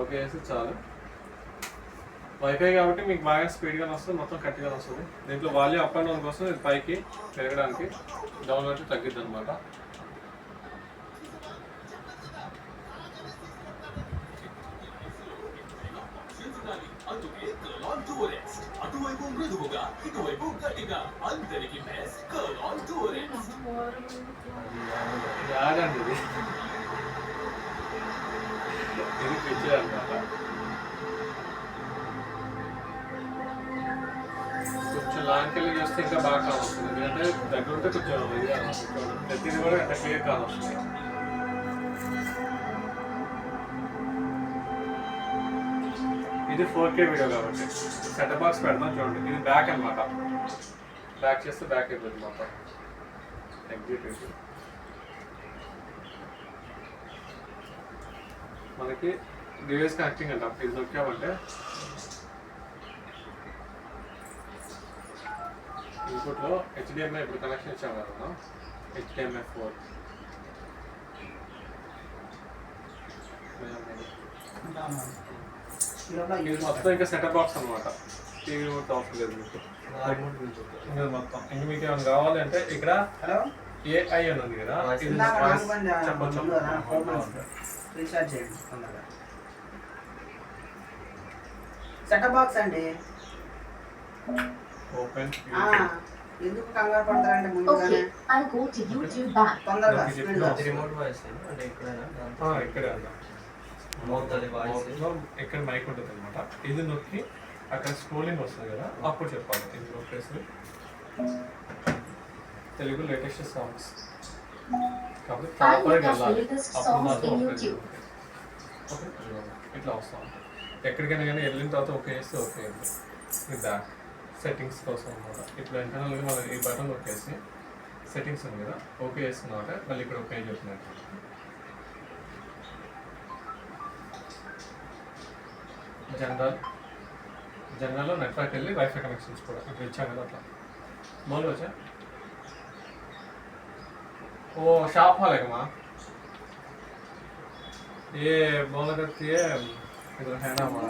Okay వేసి చాలు. Wifi కాబట్టి మీకు బాగా స్పీడ్గా వస్తుంది మొత్తం కట్టిగా వస్తుంది. దీంట్లో వాల్యూ అప్ అండ్ డౌన్ కోసం ఇది పైకి పెరగడానికి డౌన్ అయితే తగ్గిద్ది అనమాట అటువైపు మృదువుగా ఇటువైపు గట్టిగా అందరికి బెస్ట్ కర్ల్ ఆన్ టూరెక్స్ ఇది ఇది ఇది పిచ్చే అనమాట కొంచెం లాంకెళ్ళి చేస్తే ఇంకా బాగా కానొస్తుంది ఎందుకంటే దగ్గర ఉంటే కొంచెం ఇది వస్తుంది. ప్రతిది కూడా అంత క్లియర్ కానొస్తుంది ఇది ఫోర్ కే వీడియో కాబట్టి. సెట్ బాక్స్ పెడదాం చూడండి. ఇది బ్యాక్ అన్నమాట. బ్యాక్ చేస్తే బ్యాక్ అయిపోతుంది మొత్తం. ఎగ్జిట్ మనకి డివైస్ కనెక్టింగ్ అంట. ఇది నొక్కామంటే. ఇన్పుట్లో హెచ్డిఎంఐ ఇప్పుడు కనెక్షన్ ఇచ్చాం కదా మనం హెచ్డిఎంఐ ఫోర్ ఇది మొత్తం ఇంకా సెటప్ బాక్స్ అనమాట టీవీ మొత్తం అవసరం లేదు మీకు. ఇంకా మొత్తం. ఇంక మీకు ఏమైనా కావాలి అంటే ఇక్కడ హలో? ఏఐ అని ఉంది కదా? ఇది చెప్పొచ్చు. రీఛార్జ్ చేయండి తొందరగా. సెటప్ బాక్స్ అండి. ఓపెన్ ఆ, ఎందుకు కంగారు పడతారంటే ముందుగానే. తొందరగా రిమోట్ వాయిస్ అంటే ఇక్కడే ఇక్కడ మైక్ ఉంటుంది అనమాట ఇది నొక్కి అక్కడ స్క్రోలింగ్ వస్తుంది కదా అప్పుడు చెప్పాలి. ఇది నొక్కేసి తెలుగు లేటెస్ట్ సాంగ్స్ కాబట్టి ప్రాపర్గా వెళ్ళాలి. అప్పుడు మాత్రం ఇట్లా వస్తాం ఎక్కడికైనా కానీ వెళ్ళిన తర్వాత ఓకే చేస్తే ఓకే ఇది బ్యాక్ సెట్టింగ్స్ కోసం అనమాట ఇప్పుడు ఇంటర్నల్గా మనం ఈ బటన్ నొక్కేసి సెట్టింగ్స్ ఉంది కదా ఓకే చేసుకున్నాక మళ్ళీ ఇక్కడ ఓకే చెప్పినట్టు. జనరల్ జనరల్లో నెట్వర్క్ వెళ్ళి వైఫై కనెక్షన్స్ కూడా. ఇప్పుడు ఇచ్చాం కదా అట్లా. మొదలు వచ్చా? ఓ షాప్ హాలేకమా ఏ బోలకత్తి ఇక్కడ హేనా మా